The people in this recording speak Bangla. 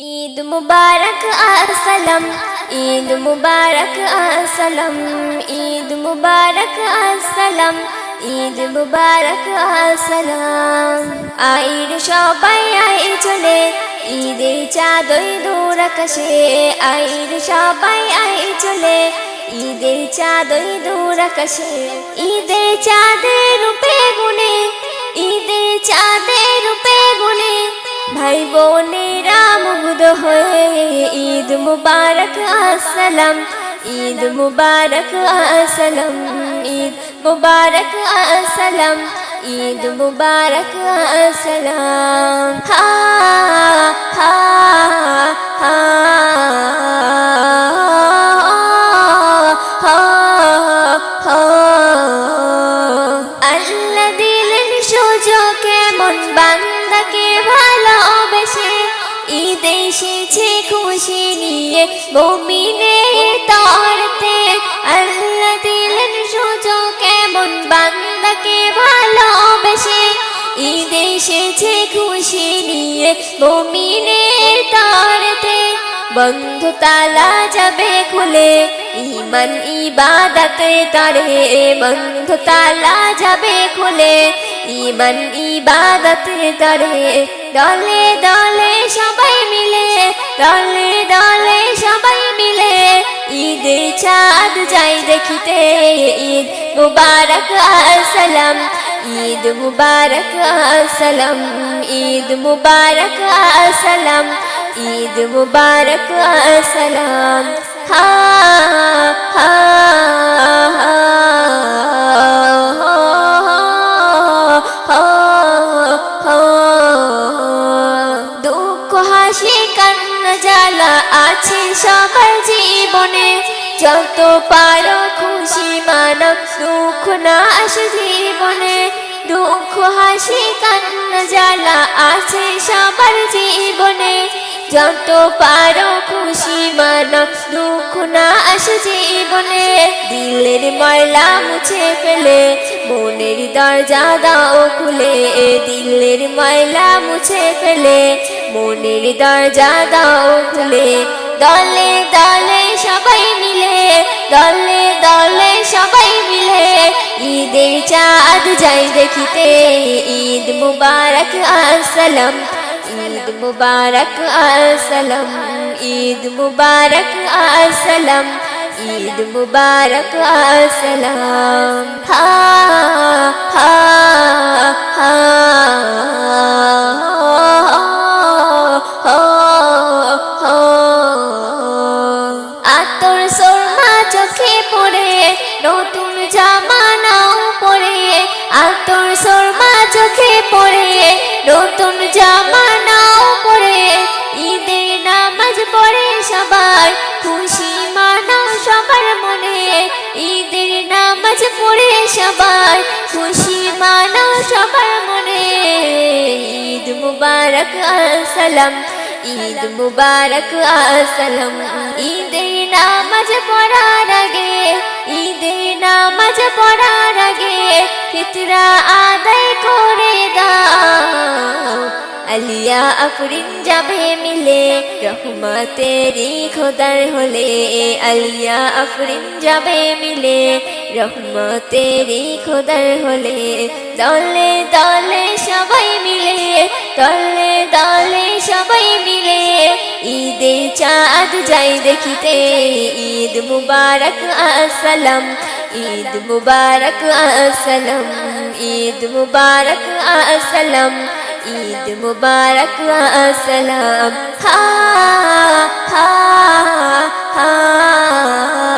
ঈদ মুবারক আসসালাম ঈদ মুবারক আসসালাম ঈদ মুবারক আসসালাম ঈদ মুবারক আসসালাম আইর সবাই আই চলে, ঈদের চাঁদই দূর আকাশে। আইর সবাই আই চলে, ঈদের চাঁদই দূর আকাশে। ঈদের চাঁদের রূপে গুনে, ঈদের চাঁদের রূপে গুনে, ভাই মুগ্ধ হয়ে ঈদ মুবারক আসসালাম ঈদ মুবারক আসসালাম ঈদ মুবারক আসসালাম ঈদ মুবারক আসসালাম নিয়ে মমিনের তরতে আল্লাহ দিলেন কেমন বান্দাকে ভালোবেসে ঈদ এসেছে খুশি নিয়ে মমিনের তরতে। বন্ধ তালা যাবে খুলে ইমান ইবাদতে তারে। বন্ধ তালা যাবে খুলে ইমান ইবাদতে তারে। দলে দলে সবাই মিলে, দলে দলে চাঁদ যাই দেখিতে ঈদ মুবারক আসলাম ঈদ মুবারক আসলাম ঈদ মুবারক আসলাম ঈদ মুবারক আসসালাম হা হা যত পারো খুশি, মানব দুঃখ না আসে জীবনে। দুঃখ, হাসি, কান্না, জ্বালা আছে সবার জীবনে। যত পারো খুশি, মানব দুঃখ না আসে জীবনে। দিলের ময়লা মুছে ফেলে, মনের দরজা দাও খুলে। দিলের ময়লা মুছে ফেলে, মনের দরজা দাও খুলে। দলে দলে সবাই দলে দলে সবাই মিলে ঈদের চাঁদ যাই দেখিতে। ঈদ মুবারক, আসসালাম। ঈদ মুবারক, আসসালাম। ঈদ মুবারক, আসসালাম। ঈদ মুবারক, আসসালাম। হা হা হা। চোখে পড়ে, নতুন জামা নাও পরে আতর সোরমা চোখে পড়ে, নতুন জামা নাও পরে ঈদের নামাজ পড়ে সবাই, খুশি মানাও সবার মনে। ঈদের নামাজ পড়ে সবাই, খুশি মানাও সবার মনে। ঈদ মুবারক আসসালাম ঈদ মুবারক আসসালাম ঈদের নামাজ পড়ার আগে, ঈদের নামাজ পড়ার আগে ফিতরা আদায় করে দাও। আলিয়া আফরিন যাবে মিলে রহমতেরি খোদার হলে। আলিয়া আফরিন যাবে মিলে রহমতেরি খোদার হলে। দলে দলে সবাই মিলে, দলে দেখিতে ঈদ মুবারক আসসালাম, ঈদ মুবারক আসসালাম, ঈদ মুবারক আসসালাম, ঈদ মুবারক আসসালাম। হা হা হা।